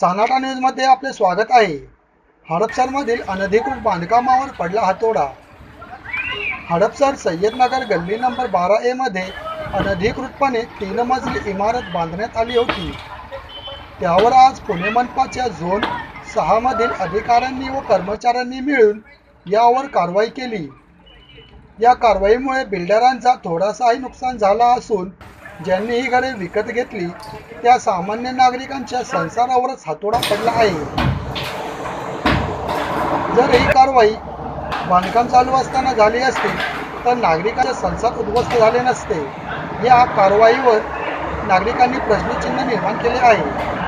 सानाटा न्यूजमध्ये आपले स्वागत आहे. हडपसरमधील अनधिकृत बांधकामावर पडला हातोडा हडपसर सय्यदनगर गल्ली नंबर बारा एमध्ये अनधिकृतपणे तीन मजली इमारत बांधण्यात आली होती. त्यावर आज पुणे मनपाच्या झोन सहामधील अधिकाऱ्यांनी व कर्मचाऱ्यांनी मिळून यावर कारवाई केली. या कारवाईमुळे बिल्डरांचा थोडासाही नुकसान झाला असून ज्यांनी ही घरे विकत घेतली त्या सामान्य नागरिकांच्या संसारावरच हातोडा पडला आहे. जर ही कारवाई बांधकाम चालू असताना झाली असती तर नागरिकांचे संसार उद्ध्वस्त झाले नसते. या कारवाईवर नागरिकांनी प्रश्नचिन्ह निर्माण केले आहे.